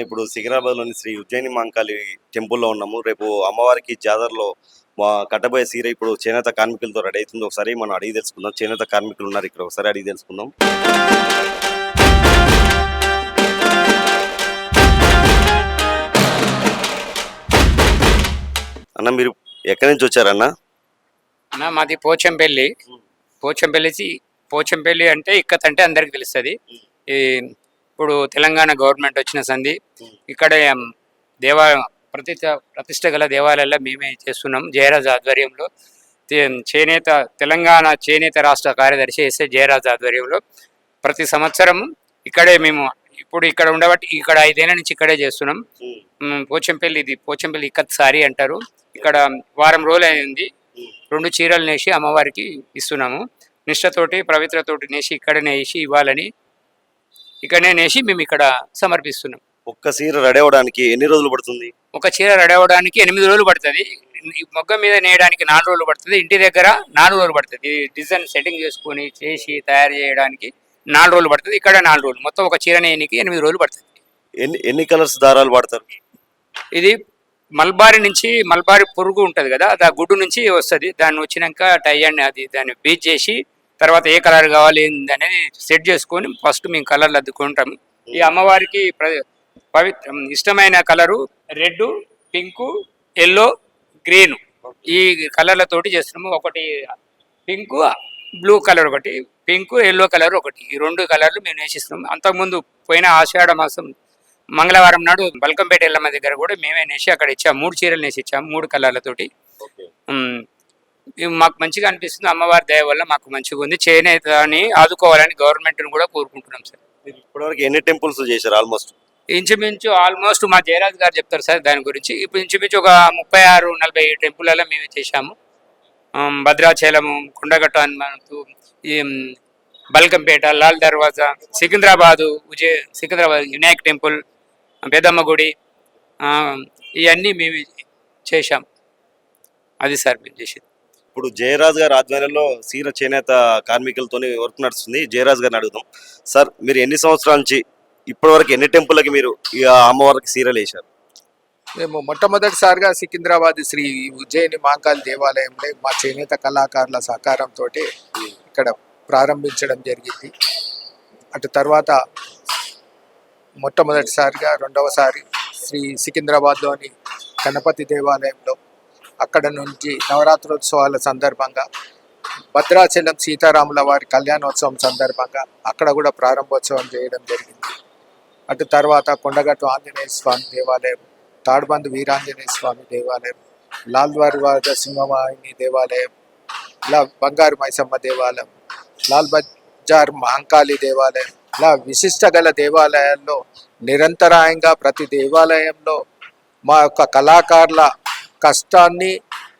మనం ఇప్పుడు సికింద్రాబాద్లోని శ్రీ ఉజ్జయిని మాంకాళి టెంపుల్లో ఉన్నాము. రేపు అమ్మవారికి జాతరలో మా కట్టబోయే సీర ఇప్పుడు చేనేత కార్మికులతో రెడీ అవుతుంది. ఒకసారి మనం అడిగి తెలుసుకుందాం. చేనేత కార్మికులు ఉన్నారు ఇక్కడ. ఒకసారి అడిగి తెలుసుకుందాం. అన్న మీరు ఎక్కడి నుంచి వచ్చారన్న? అన్న మాది పోచంపల్లి. పోచంపల్లి పోచంపల్లి అంటే ఇక్కత్ అంటే అందరికి తెలుస్తుంది. ఈ ఇప్పుడు తెలంగాణ గవర్నమెంట్ వచ్చిన సంధి ఇక్కడ ఉమ్, దేవా ప్రతిష్ట ప్రతిష్ట గల దేవాలయాల్లో మేమే చేస్తున్నాం. జయరాజ్ ఆధ్వర్యంలో. చేనేత తెలంగాణ చేనేత రాష్ట్ర కార్యదర్శి ఎస్ఏ జయరాజ్ ఆధ్వర్యంలో. ప్రతి సంవత్సరం ఇక్కడే మేము ఇప్పుడు ఇక్కడ ఉండబట్టి ఇక్కడ ఐదేళ్ళ నుంచి ఇక్కడే చేస్తున్నాం. పోచంపల్లి ఇది పోచంపల్లి ఇక్కత్ సారీ అంటారు. ఇక్కడ వారం రోజులు అయింది రెండు చీరలు నేసి అమ్మవారికి ఇస్తున్నాము. నిష్టతోటి పవిత్రతోటి నేసి ఇక్కడనే వేసి ఇవ్వాలని ఇక్కడనే నేసి మేము ఇక్కడ సమర్పిస్తున్నాం. ఒక్క సీర రెడీ అవ్వడానికి ఎన్ని రోజులు పడుతుంది? ఒక చీర రెడీ అవ్వడానికి ఎనిమిది రోజులు పడుతుంది. మొగ్గ మీద నేయడానికి నాలుగు రోజులు పడుతుంది. ఇంటి దగ్గర నాలుగు రోజులు పడుతుంది. డిజైన్ సెట్టింగ్ చేసుకొని చేసి తయారు చేయడానికి నాలుగు రోజులు పడుతుంది. ఇక్కడ నాలుగు రోజులు. మొత్తం ఒక చీర నేయనికి ఎనిమిది రోజులు పడుతుంది. ఎన్ని ఎన్ని కలర్స్ దారాలు వాడతారు? ఇది మల్బారి నుంచి మల్బారి పురుగు ఉంటుంది కదా అది ఆ గుడ్డు నుంచి వస్తుంది. దాన్ని వచ్చినాక టై అండ్ అది దాన్ని బీచ్ చేసి తర్వాత ఏ కలర్ కావాలి అనేది సెట్ చేసుకొని ఫస్ట్ మేము కలర్లు అద్దుకుంటాము ఈ అమ్మవారికి ప్ర- పవిత్ర ఇష్టమైన colour red pink yellow green. ఈ కలర్లతోటి చేస్తున్నాము. ఒకటి పింక్ బ్లూ కలర్ ఒకటి పింక్ ఎల్లో కలర్ ఒకటి. ఈ రెండు కలర్లు మేము వేసిస్తున్నాము అంతకుముందు పోయిన ఆషాఢ మాసం మంగళవారం నాడు బల్కంపేట ఎల్లమ్మ దగ్గర కూడా మేమే నేసి అక్కడ ఇచ్చాము. మూడు చీరలు నేసి ఇచ్చాము మూడు కలర్లతోటి. మాకు మంచిగా అనిపిస్తుంది. అమ్మవారి దయ వల్ల మాకు మంచిగా ఉంది. చేనేతని ఆదుకోవాలని గవర్నమెంట్ని కూడా కోరుకుంటున్నాం సార్. ఇప్పటివరకు ఎన్ని టెంపుల్స్ చేశారు ఆల్మోస్ట్? ఇంచుమించు ఆల్మోస్ట్ మా జయరాజ్ గారు చెప్తారు సార్ దాని గురించి. ఇప్పుడు ఇంచుమించు ఒక ముప్పై ఆరు నలభై టెంపుల్లలో మేము చేశాము. భద్రాచలము కొండగట్టు ఉమ్, బల్కంపేట లాల్ దర్వాజా సికింద్రాబాదు విజయ సికింద్రాబాద్ వినాయక్ టెంపుల్ పెద్దమ్మ గుడి ఇవన్నీ మేము చేశాం. అది సార్ మేము చేసేది. ఇప్పుడు జయరాజ్ గారి ఆధ్వర్యంలో సీర చేనేత కార్మికులతో వర్క్ నడుస్తుంది. జయరాజ్ గారిని అడుగుదాం. సార్ మీరు ఎన్ని సంవత్సరాల నుంచి ఇప్పటివరకు ఎన్ని టెంపుల్కి మీరు ఈ అమ్మవారికి సీరలు వేశారు? మేము మొట్టమొదటిసారిగా సికింద్రాబాద్ శ్రీ ఉజ్జయిని మాంకాల్ దేవాలయంలో మా చేనేత కళాకారుల సహకారంతో ఇక్కడ ప్రారంభించడం జరిగింది. అటు తర్వాత మొట్టమొదటిసారిగా రెండవసారి శ్రీ సికింద్రాబాద్లోని గణపతి దేవాలయంలో అక్కడ నుంచి నవరాత్రోత్సవాల సందర్భంగా భద్రాచలం సీతారాముల వారి కళ్యాణోత్సవం సందర్భంగా అక్కడ కూడా ప్రారంభోత్సవం చేయడం జరిగింది. అటు తర్వాత కొండగట్టు ఆంజనేయ స్వామి దేవాలయం తాడ్బంద్ వీరాంజనేయ స్వామి దేవాలయం లాల్వారి వారి సింహవాహిని దేవాలయం ఇలా బంగారు మైసమ్మ దేవాలయం లాల్ బజార్ మహంకాళి దేవాలయం ఇలా విశిష్ట గల దేవాలయాల్లో నిరంతరాయంగా ప్రతి దేవాలయంలో మా యొక్క కళాకారుల కష్టాన్ని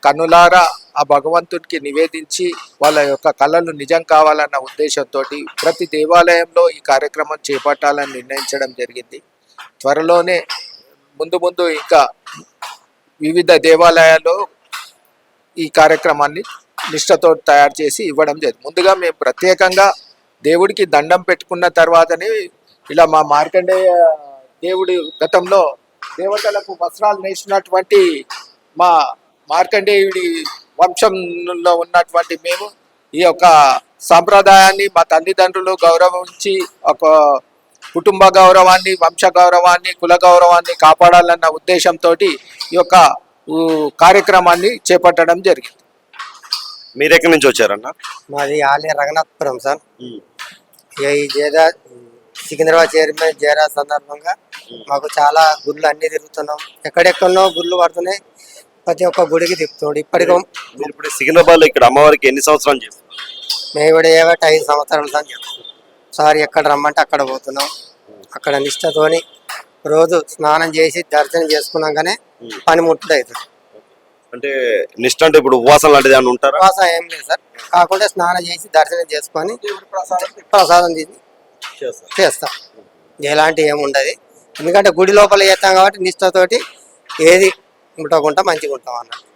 కనులారా ఆ భగవంతుడికి నివేదించి వాళ్ళ యొక్క కళలు నిజం కావాలన్న ఉద్దేశంతో ప్రతి దేవాలయంలో ఈ కార్యక్రమం చేపట్టాలని నిర్ణయించడం జరిగింది. త్వరలోనే ముందు ముందు ఇంకా వివిధ దేవాలయాల్లో ఈ కార్యక్రమాన్ని నిష్ఠతో తయారు చేసి ఇవ్వడం జరిగింది. ముందుగా మేము ప్రత్యేకంగా దేవుడికి దండం పెట్టుకున్న తర్వాతనే ఇలా మా మార్కండేయ దేవుడి గతంలో దేవతలకు వస్త్రాలు నేసినటువంటి మా మార్కండేయుడి వంశంలో ఉన్నటువంటి మేము ఈ యొక్క సాంప్రదాయాన్ని మా తల్లిదండ్రులు గౌరవించి ఒక కుటుంబ గౌరవాన్ని వంశ గౌరవాన్ని కుల గౌరవాన్ని కాపాడాలన్న ఉద్దేశంతో ఈ యొక్క కార్యక్రమాన్ని చేపట్టడం జరిగింది. మీరు ఎక్కడి నుంచి వచ్చారన్న? మాది ఆలయ రఘునాథపురం సార్. ఈ జయరా సికింద్రాబాద్ చైర్మన్ జయరా సందర్భంగా మాకు చాలా గుళ్ళు అన్ని తిరుగుతున్నాం. ఎక్కడెక్కడో గుళ్ళు పడుతున్నాయి. ప్రతి ఒక్క గుడికి తిప్పుతున్నాడు ఇప్పటికీ మీరు ఇప్పుడు సికింద్రాబాద్లో ఇక్కడ అమ్మవారికి ఎన్ని సంవత్సరాలు చేస్తారు మేము కూడా ఏవటి ఐదు సంవత్సరాల సార్ చేస్తున్నాం సార్ ఎక్కడ రమ్మంటే అక్కడ పోతున్నాం. అక్కడ నిష్టతోని రోజు స్నానం చేసి దర్శనం చేసుకున్నాకనే పని ముట్టదు అవుతుంది అంటే నిష్ట అంటే ఇప్పుడు ఉపవాసం లాంటిది ఏమైనా ఉంటారా? ఉపవాసం ఏం లేదు సార్. కాకుండా స్నానం చేసి దర్శనం చేసుకొని ప్రసాదం తిని చేస్తాం. ఎలాంటి ఏముండదు. ఎందుకంటే గుడి లోపల చేస్తాం కాబట్టి నిష్టతోటి ఏది ముట్టకుండా మంచిగా ఉంటాం అన్నట్టు